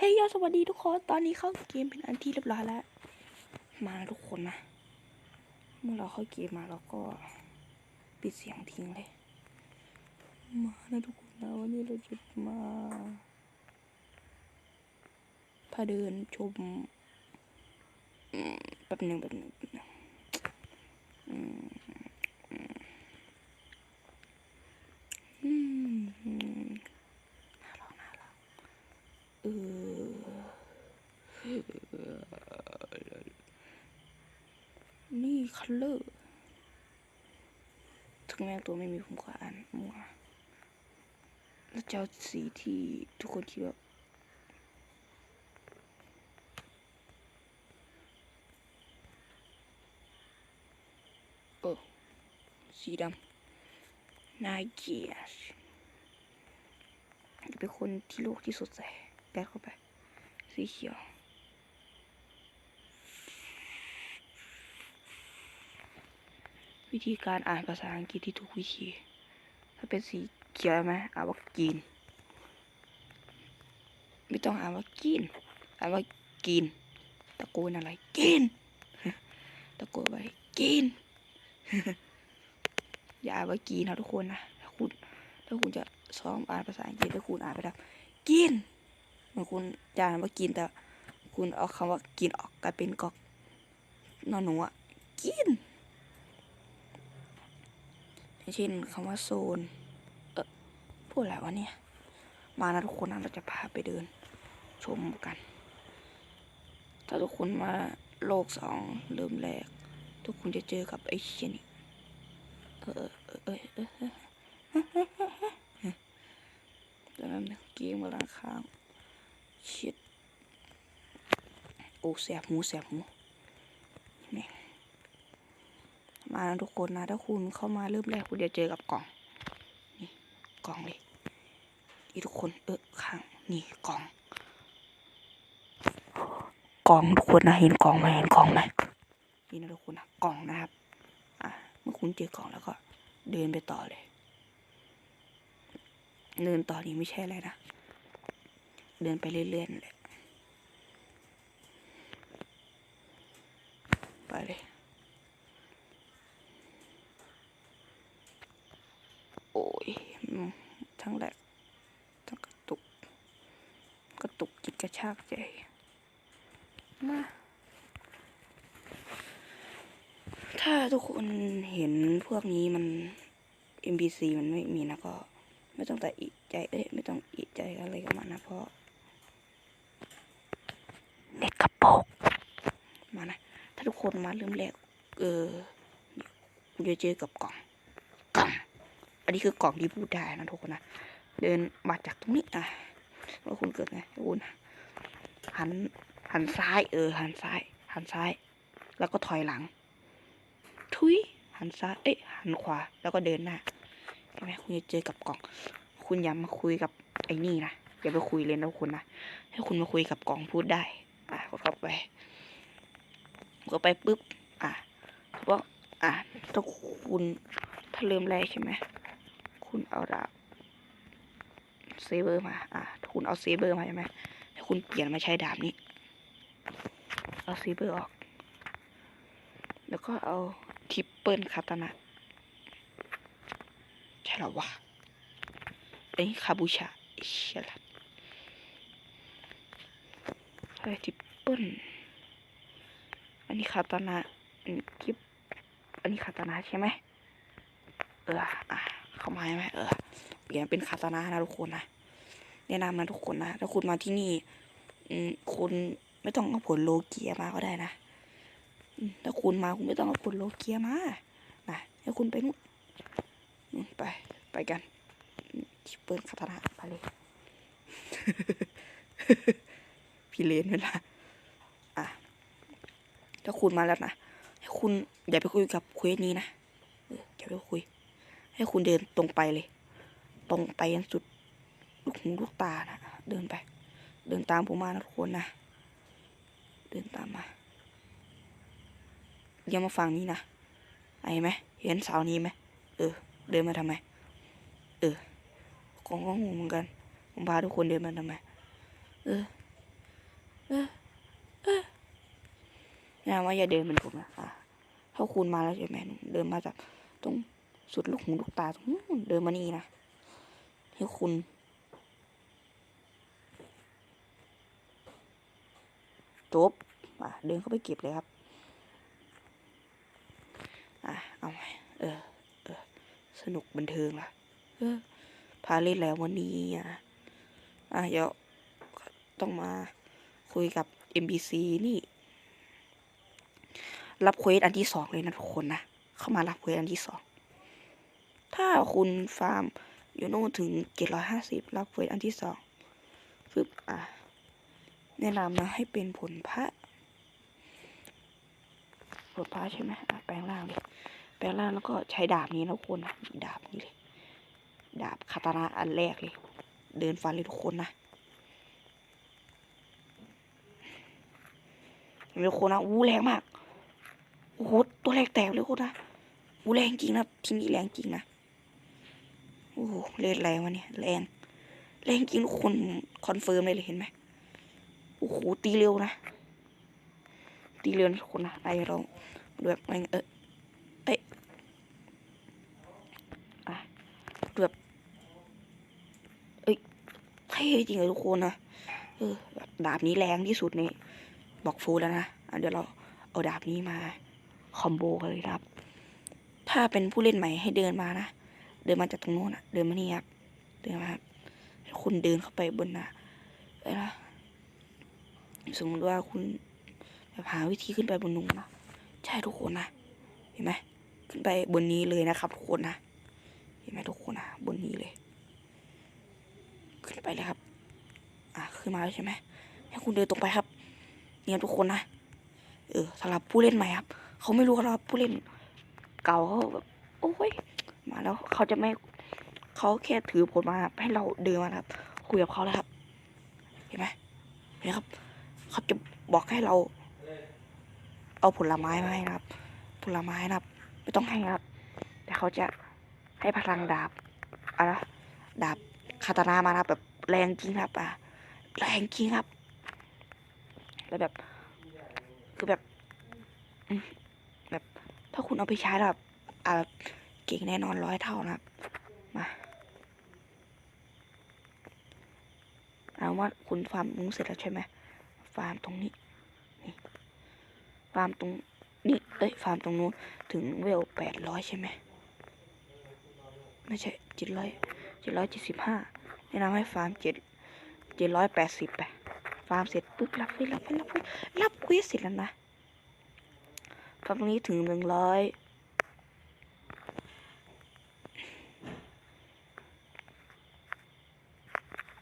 เฮ้ยยอสวัสดีทุกคน ตอนนี้เข้าเกมเป็นอันที่เรียบร้อยแล้ว มาทุกคนนะ เมื่อเราเข้าเกมมาเราก็ปิดเสียงทิ้งเลย มานะทุกคนนะวันนี้เราจะมาพาเดินชมแป๊บหนึ่งแป๊บหนึ่งแป๊บหนึ่งอืมน่ารักน่ารักเออ นี่คัลเลอร์ถึงแม้ตัวไม่มีผมก็อ่านมัวแล้วเจ้าสีที่ทุกคนคิดว่าโอ้สีดำน่าเกียดจะเป็นคนที่โลกที่สดใส แปะเข้าไป สีเขียว วิธีการอ่านภาษาอังกฤษที่ถูกวิธี ถ้าเป็นสีเขียวไหมอ่านว่ากิน ไม่ต้องอ่านว่ากิน อ่านว่ากิน ตะโกนอะไร กิน ตะโกนไปกิน อย่าอ่านว่ากินนะทุกคนนะ ถ้าคุณถ้าคุณจะซ้อมอ่านภาษาอังกฤษถ้าคุณอ่านไปแล้วกิน มือนคุณจะอ่านว่ากินแต่ คุณเอาคำว่ากินออกกลายเป็นกอกนอนหนูอะกินเช่นคำว่าโซน เออพูดอะไรวะเนี่ย มานะทุกคนนะเราจะพาไปเดิน ชมกัน ถ้าทุกคนมาโลกสองเริ่มแรก ทุกคนจะเจอกับไอ้เชี่ยนี่เออเออเออเออเออเออแล้วนั่นงเกมกำลังค้าง ชิดโอ้แสบหูแสบหูนี่มานะทุกคนนะ ถ้าคุณเข้ามาเริ่มแรกคุณจะเจอกับกล่อง นี่กล่องเลยนี่ทุกคนเออข้างนี่กล่อง กล่องทุกคนนะเห็นกล่องไหมเห็นกล่องไหมนี่นะทุกคนนะกล่องนะครับ อะเมื่อคุณเจอกล่องแล้วก็ เดินไปต่อเลย เดินต่อนี่ไม่ใช่อะไรนะ เดินไปเรื่อยๆนั่นแหละไปเลยโอ้ยทั้งแหลกทั้งกระตุก กระตุกจิตกระชากใจ มาถ้าทุกคนเห็นพวกนี้มัน NPC มันไม่มีนะก็ ไม่ต้องแต่อีกใจเอ้ยไม่ต้องอีกใจอะไรกับมันนะเพราะเด็กกระโปรง มานะ ถ้าทุกคนมาเริ่มแรก เออคุณจะเจอกับกล่อง กล่อง อันนี้คือกล่องที่พูดได้นะทุกคนนะ เดินมาจากตรงนี้อะแล้วคุณเกิดไงคุณหัน หันซ้าย เออ หันซ้าย หันซ้าย แล้วก็ถอยหลัง ทุย หันซ้าย เอ้ยหันขวา แล้วก็เดินหน้าเห็นไหมคุณจะเจอกับกล่อง คุณอย่ามาคุยกับไอ้นี่นะ อย่าไปคุยเลยนะคุณนะ ให้คุณมาคุยกับกล่องพูดได้ อะกดเข้าไปกดไปปุ๊บ อะเพราะอะถ้าคุณถ้าเริ่มแรกใช่ไหมคุณเอาดาบเซเบอร์มา อะคุณเอาเซเบอร์มาใช่ไหมให้คุณเปลี่ยนมาใช้ดาบนี้ เอาเซเบอร์ออก แล้วก็เอาทิปเปิลคาตานะใช่หรอวะไอ้คาบูชาอ้เชลัดอะ ไรทิปเปิลอันนี้คาตานะอันนี้ทิปอันนี้คาตานะใช่ไหมเอออะเข้ามาใช่ไหมเออเปลี่ยนเป็นคาตานะนะทุกคนนะแนะนำนะทุกคนนะถ้าคุณมาที่นี่ อืมคุณไม่ต้องเอาผลโลเกียมาก็ได้นะถ้าคุณมาคุณไม่ต้องเอาผลโลเกียมานะให้คุณไปนู่นไปไปกันที่เปิดคาตานะไปเลย พี่เลนเวลาอะถ้าคุณมาแล้วนะให้คุณอย่าไปคุยกับเควสนี้นะอย่าไปคุย ให้คุณเดินตรงไปเลย ตรงไปยันสุดลูกหูลูกตานะเดินไป เดินตามผมมานะทุกคนนะเดินตามมาอย่ามาฝั่งนี้นะไอ้ไหมเห็นสาวนี้ไหมเออ เดินมาทำไม เออของก็งงเหมือนกัน ผมพาทุกคนเดินมาทำไม เออ นะว่าอย่าเดินเหมือนผมนะอะถ้าคุณมาแล้วใช่ไหมเดินมาจากตรงสุดลูกหูลูกตาตรงนู้นเดินมานี่นะให้คุณจบอะเดินเข้าไปเก็บเลยครับ อะเอาไหมเออเออสนุกบันเทิงล่ะ เออพาเล่นแล้ววันนี้อะอะเดี๋ยวต้องมา คุยกับ MBC นี่ รับเควสอันที่สองเลยนะทุกคนนะ เข้ามารับเควสอันที่สอง ถ้าคุณฟาร์มอยู่โน่นถึงเจ็ดร้อยห้าสิบรับเควสอันที่สองฟึบอะแนะนำนะให้เป็นผลพระผลพระใช่ไหมอะแปลงร่างเลยแปลงร่างแล้วก็ใช้ดาบนี้นะทุกคนนะดาบนี้เลย ดาบคาตานะอันแรกเลย เดินฟันเลยทุกคนนะ เห็นไหมทุกคนนะอู้แรงมากโอ้โหตัวแรกแตกเลยทุกคนนะอู้แรงจริงนะทีนี้แรงจริงนะโอ้โหเล่นแรงวะเนี่ยแรงแรงจริงทุกคนคอนเฟิร์มเลยเลยเห็นไหมโอ้โหตีเร็วนะตีเร็วทุกคนนะไอเราดูแบบไรเออเอ้ยอะดูแบบเอ้ยเท่จริงเลยทุกคนนะเออแบบดาบนี้แรงที่สุดใน บอกฟูแล้วนะเดี๋ยวเราเอาดาบนี้มาคอมโบกันเลยครับ ถ้าเป็นผู้เล่นใหม่ให้เดินมานะ เดินมาจากตรงโน้นอะเดินมานี่ครับ เดินมาครับคุณเดินเข้าไปบนนะเอ้ยนะสมมติว่าคุณแบบหาวิธีขึ้นไปบนนู้นนะใช่ทุกคนนะ เห็นไหมขึ้นไปบนนี้เลยนะครับทุกคนนะ เห็นไหมทุกคนนะบนนี้เลย ขึ้นไปเลยครับ อะขึ้นมาแล้วใช่ไหมให้คุณเดินตรงไปครับ เนี่ยทุกคนนะเออสำหรับผู้เล่นใหม่ครับเขาไม่รู้ครับผู้เล่นเก่าเขาแบบโอ้ยมาแล้วเขาจะไม่เขาแค่ถือผลมาให้เราเดินมาครับ คุยกับเขาแล้วครับ เห็นไหมเห็นไหมครับเขาจะบอกให้เรา เอาผลไม้มาให้นะครับ ผลไม้นะครับ ไม่ต้องให้ครับ แต่เขาจะให้พลังดาบอะไรดาบคาตานามานะแบบแรงจริงครับ อะ แรงจริงครับ แล้วแบบ คือแบบ แบบ ถ้าคุณเอาไปใช้แล้วแบบอ่าเก่งแน่นอนร้อยเท่านะครับ มาเอาว่าคุณฟาร์มนุ้งเสร็จแล้วใช่ไหมฟาร์มตรงนี้นี่ฟาร์มตรงนี่เอ้ยฟาร์มตรงนู้นถึงเวลแปดร้อยใช่ไหมไม่ใช่เจ็ดร้อยเจ็ดร้อยเจ็ดสิบห้าแนะนำให้ฟาร์มเจ็ดเจ็ดร้อยแปดสิบไป ฟาร์มเสร็จปุ๊บรับไปรับไปรับไปรับควิสเสร็จแล้วนะฟาร์มตรงนี้ถึงหนึ่งร้อย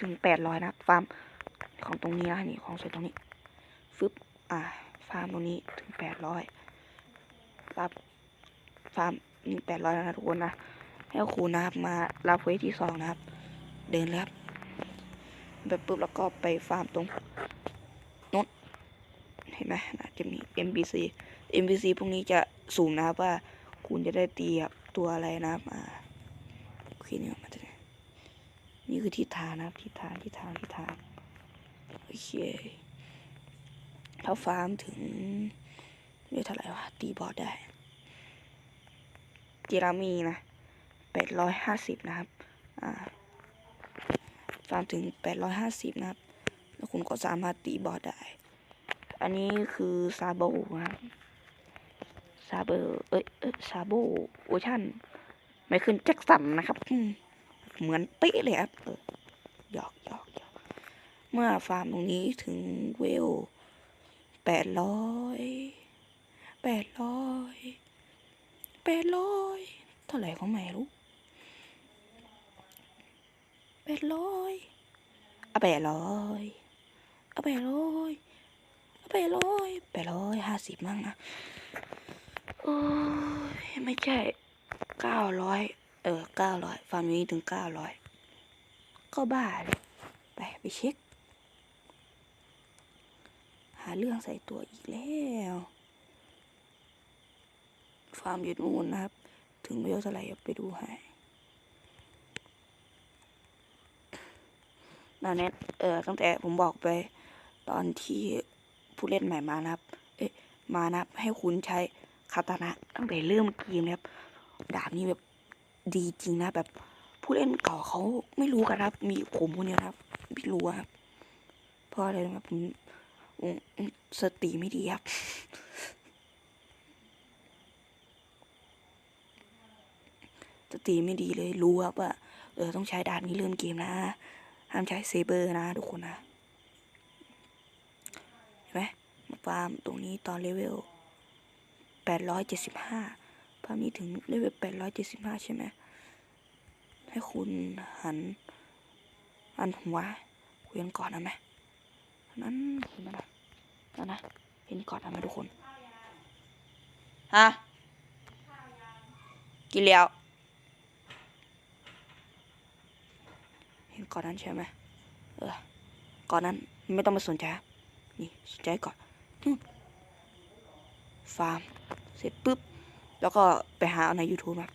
ถึงแปดร้อยนะฟาร์มของตรงนี้นะนี่ของสวยตรงนี้ฟึบอ่าฟาร์มตรงนี้ถึงแปดร้อยรับฟาร์มนี่แปดร้อยแล้วนะทุกคนนะให้ครูนะครับมารับเควสที่สองนะครับ เดินเลย ครับไปปุ๊บแล้วก็ไปฟาร์มตรงโน้นเห็นไหมนะจะมี MBC MBC พวกนี้จะสูงนะครับว่าคุณจะได้ตีกับตัวอะไรนะครับอ่าโอเคนี่มันจะนี่คือทิศทางนะครับทิศทางทิศทางทิศทางโอเคถ้าฟาร์มถึงเรียกเท่าไหร่วะตีบอสได้จิรามีนะแปดร้อยห้าสิบนะครับ อ่า ฟาร์มถึงแปดร้อยห้าสิบนะครับ แล้วคุณก็สามารถตีบอสได้ อันนี้คือซาโบนะครับซาเบอร์เอ้ยเอ้ยซาโบโอชั่นไม่ขึ้นแจ็คสันนะครับ เหมือนเป๊ะเลยครับเออหยอกหยอกหยอกเมื่อฟาร์มตรงนี้ถึงเวลแปดร้อยแปดร้อยแปดร้อยเท่าไหร่ก็ไม่รู้ แปดร้อยเอาแปดร้อยเอาแปดร้อยเอาแปดร้อยแปดร้อยห้าสิบมั้งนะโอ้ยไม่ใช่เก้าร้อยเออเก้าร้อยฟาร์มนี้ถึงเก้าร้อยก็บ้าเลยไปไปเช็ค หาเรื่องใส่ตัวอีกแล้วฟาร์มอยู่นู่นนะครับ ถึงเวลเท่าไหร่เดี๋ยวไปดูให้ ตอนนี้เออตั้งแต่ผมบอกไปตอนที่ผู้เล่นใหม่มานะครับ เอ๊ะมานะครับให้คุณใช้คาตานะตั้งแต่เริ่มเกมนะครับ ดาบนี้แบบดีจริงนะแบบผู้เล่นเก่าเขาไม่รู้กันนะครับ มีผมคนเดียวนะครับไม่รู้ครับเพราะอะไรนะครับผมอืมอืมสติไม่ดีครับสติไม่ดีเลยรู้ครับว่าเออต้องใช้ดาบนี้เริ่มเกมนะ ห้ามใช้เซเบอร์นะทุกคนนะเห็นไหมฟาร์มตรงนี้ตอนเลเวลแปดร้อยเจ็ดสิบห้าฟาร์มนี้ถึงเลเวลแปดร้อยเจ็ดสิบห้าใช่ไหมให้คุณหันหันหัวคุยกันก่อนนะไหมนั้นเห็นไหมนะนั่นนะเห็นก่อนนะไหมทุกคนฮะกินแล้ว เห็น ก่อนนั้นใช่ไหมเออ ก่อนนั้นไม่ต้องมาสนใจ นี่สนใจก่อนนู่นฟาร์ม เสร็จปุ๊บ แล้วก็ไปหาเอาใน YouTube ครับ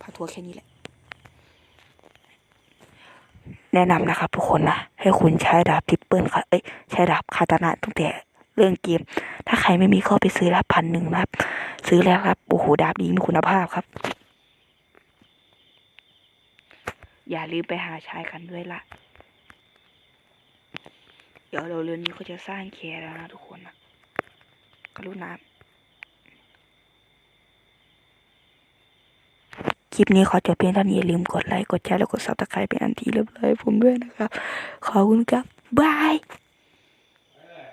พาทัวร์แค่นี้แหละ แนะนำนะครับทุกคนนะ ให้คุณใช้ดาบทิปเปิลค่ะ เอ้ย ใช้ดาบคาตานะตั้งแต่เรื่องเกม ถ้าใครไม่มีก็ไปซื้อละพันหนึ่งนะครับ ซื้อแล้วครับ โอ้โห ดาบดีมีคุณภาพครับ อย่าลืมไปหาใช้กันด้วยละเดี๋ยวเราเรือนนี้ก็จะสร้างแคร์แล้วนะทุกคนนะกรุณาคลิปนี้ขอจบเพียงเท่านี้อย่าลืมกดไลค์ กดแชร์ แล้วกดซับสไครป์เป็นอันที่เรียบร้อยผมด้วยนะครับ ขอบคุณครับ บาย